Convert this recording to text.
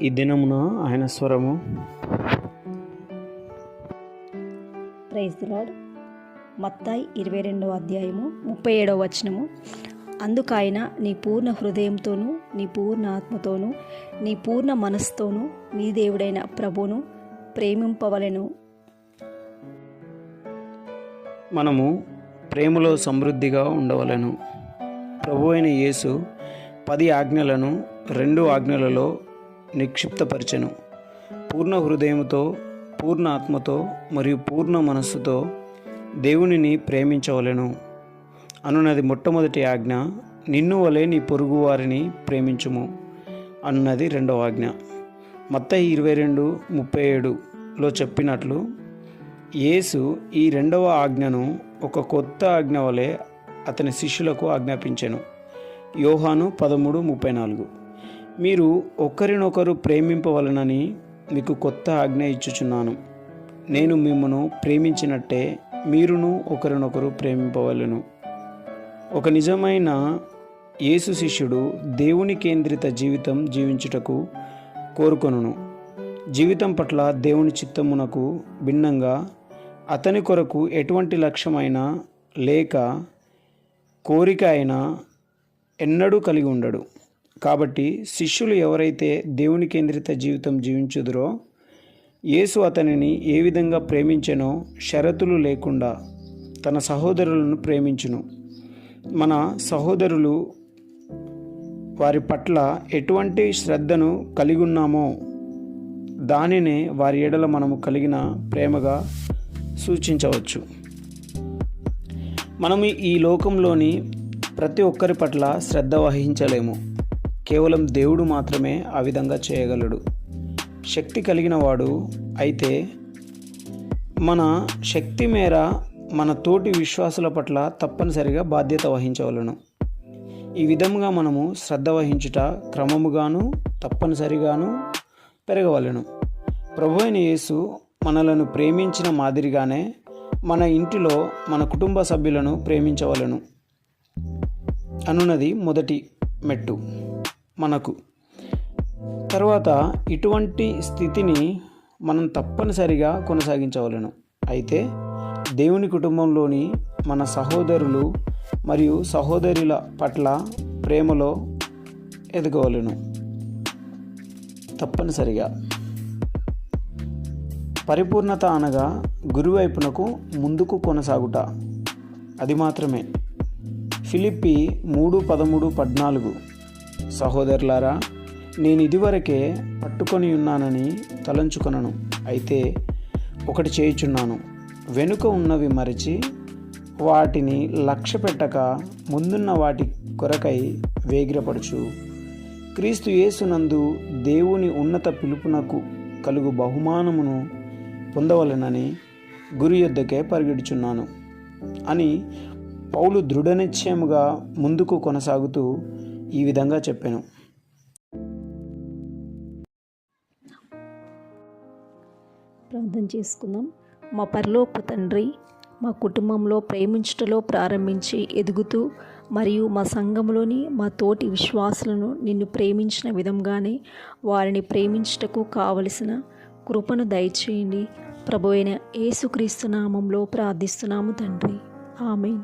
ఈ దినమున ఆయన స్వరము. Praise the Lord. మత్తాయి ఇరవై రెండవ అధ్యాయము ముప్పై ఏడవ వచనము అందుకైన నీ పూర్ణ హృదయంతోనూ నీ పూర్ణ ఆత్మతోనూ నీ పూర్ణ మనస్సుతోనూ నీ దేవుడైన ప్రభువును ప్రేమింపవలెను. మనము ప్రేమలో సమృద్ధిగా ఉండవలెను. ప్రభు అయిన యేసు పది ఆజ్ఞలను రెండు ఆజ్ఞలలో నిక్షిప్తపరిచెను. పూర్ణ హృదయముతో పూర్ణ ఆత్మతో మరియు పూర్ణ మనస్సుతో దేవునిని ప్రేమించవలెను. అనున్నది మొట్టమొదటి ఆజ్ఞ నిన్ను వలె నీ పొరుగు వారిని ప్రేమించుము. అన్నది రెండవ ఆజ్ఞ. మత్త ఇరవై రెండు ముప్పై ఏడులో చెప్పినట్లు యేసు ఈ రెండవ ఆజ్ఞను ఒక కొత్త ఆజ్ఞ వలె అతని శిష్యులకు ఆజ్ఞాపించెను. యోహాను పదమూడు ముప్పై నాలుగు. మీరు ఒకరినొకరు ప్రేమింపవలనని మీకు కొత్త ఆజ్ఞ ఇచ్చుచున్నాను. నేను మిమ్మను ప్రేమించినట్టే మీరును ఒకరినొకరు ప్రేమింపవలను. ఒక నిజమైన యేసు శిష్యుడు దేవుని కేంద్రిత జీవితం జీవించుటకు కోరుకొనును. జీవితం పట్ల దేవుని చిత్తమునకు భిన్నంగా అతని కొరకు ఎటువంటి లక్ష్యమైనా లేక కోరిక అయినా ఎన్నడూ కలిగి ఉండడు. కాబట్టి శిష్యులు ఎవరైతే దేవుని కేంద్రిత జీవితం జీవించుదురో యేసు అతనిని ఏ విధంగా ప్రేమించెనో షరతులు లేకుండా తన సహోదరులను ప్రేమించును. మన సహోదరులు వారి పట్ల ఎటువంటి శ్రద్ధను కలిగి ఉన్నామో దానినే వారి ఎడల మనము కలిగిన ప్రేమగా సూచించవచ్చు. మనము ఈ లోకంలోని ప్రతి ఒక్కరి పట్ల శ్రద్ధ వహించలేము. కేవలం దేవుడు మాత్రమే ఆ విధంగా చేయగలడు. శక్తి కలిగిన వాడు అయితే మన శక్తి మేర మన తోటి విశ్వాసుల పట్ల తప్పనిసరిగా బాధ్యత వహించవలను. ఈ విధంగా మనము శ్రద్ధ వహించుట క్రమముగాను తప్పనిసరిగాను పెరగవలెను. ప్రభు అయిన యేసు మనలను ప్రేమించిన మాదిరిగానే మన ఇంటిలో మన కుటుంబ సభ్యులను ప్రేమించవలను. అనున్నది మొదటి మెట్టు. మనకు. తర్వాత ఇటువంటి స్థితిని మనం తప్పనిసరిగా కొనసాగించవలను. అయితే దేవుని కుటుంబంలోని మన సహోదరులు మరియు సహోదరుల పట్ల ప్రేమలో ఎదగవలను. తప్పనిసరిగా. పరిపూర్ణత అనగా గురువైపునకు ముందుకు కొనసాగుట. అది మాత్రమే. ఫిలిప్పి మూడు పదమూడు పద్నాలుగు. సహోదరులారా నేను ఇదివరకే పట్టుకొని ఉన్నానని తలంచుకొనను. అయితే ఒకటి చేయుచున్నాను. వెనుక ఉన్నవి మరిచి వాటిని లక్ష్య పెట్టక ముందున్న వాటి కొరకై వేగిరపడుచు. క్రీస్తు యేసునందు దేవుని ఉన్నత పిలుపునకు కలుగు బహుమానమును పొందవలెనని గురి యొద్దకే పరిగెడుచున్నాను అని పౌలు దృఢనిశ్చయముగా ముందుకు కొనసాగుతూ ఈ విధంగా చెప్పాను. ప్రార్థన చేసుకుందాం. మా పరలోక తండ్రి మా కుటుంబంలో ప్రేమించుటలో ప్రారంభించి ఎదుగుతూ మరియు మా సంఘంలోని మా తోటి విశ్వాసులను నిన్ను ప్రేమించిన విధంగానే వారిని ప్రేమించుటకు కావలసిన కృపను దయచేయండి. ప్రభు అయిన యేసుక్రీస్తు నామంలో ప్రార్థిస్తున్నాము తండ్రి. ఆమెన్.